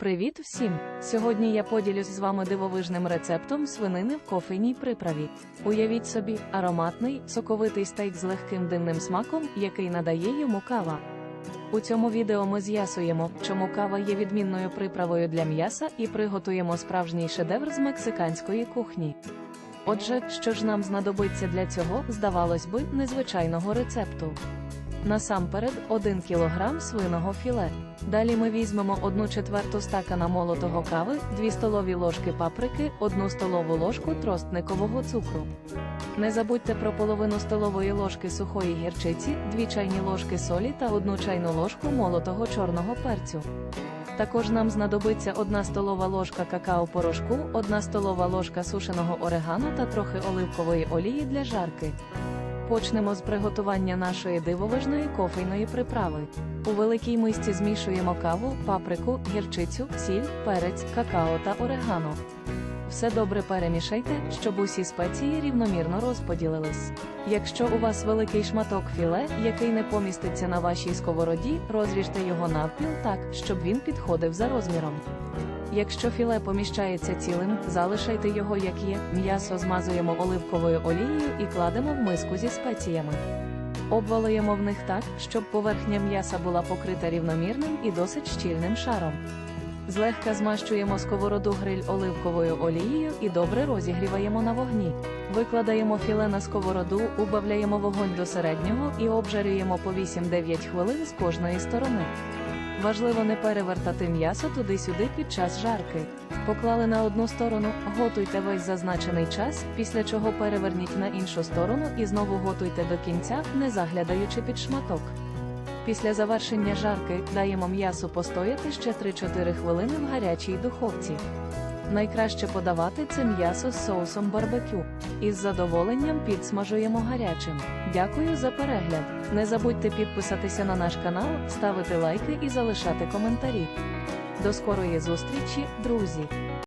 Привіт всім! Сьогодні я поділюсь з вами дивовижним рецептом свинини в кофейній приправі. Уявіть собі, ароматний, соковитий стейк з легким дивним смаком, який надає йому кава. У цьому відео ми з'ясуємо, чому кава є відмінною приправою для м'яса і приготуємо справжній шедевр з мексиканської кухні. Отже, що ж нам знадобиться для цього, здавалось би, незвичайного рецепту. Насамперед 1 кг свиного філе. Далі ми візьмемо 1 четверту стакана молотого кави, 2 столові ложки паприки, 1 столову ложку тростникового цукру. Не забудьте про половину столової ложки сухої гірчиці, 2 чайні ложки солі та 1 чайну ложку молотого чорного перцю. Також нам знадобиться 1 столова ложка какао-порошку, 1 столова ложка сушеного орегано та трохи оливкової олії для жарки. Почнемо з приготування нашої дивовижної кофейної приправи. У великій мисці змішуємо каву, паприку, гірчицю, сіль, перець, какао та орегано. Все добре перемішайте, щоб усі спеції рівномірно розподілились. Якщо у вас великий шматок філе, який не поміститься на вашій сковороді, розріжте його навпіл так, щоб він підходив за розміром. Якщо філе поміщається цілим, залишайте його як є, м'ясо змазуємо оливковою олією і кладемо в миску зі спеціями. Обвалуємо в них так, щоб поверхня м'яса була покрита рівномірним і досить щільним шаром. Злегка змащуємо сковороду гриль оливковою олією і добре розігріваємо на вогні. Викладаємо філе на сковороду, убавляємо вогонь до середнього і обжарюємо по 8-9 хвилин з кожної сторони. Важливо не перевертати м'ясо туди-сюди під час жарки. Поклали на одну сторону, готуйте весь зазначений час, після чого переверніть на іншу сторону і знову готуйте до кінця, не заглядаючи під шматок. Після завершення жарки даємо м'ясу постояти ще 3-4 хвилини в гарячій духовці. Найкраще подавати це м'ясо з соусом барбекю. Із задоволенням підсмажуємо гарячим. Дякую за перегляд. Не забудьте підписатися на наш канал, ставити лайки і залишати коментарі. До скорої зустрічі, друзі!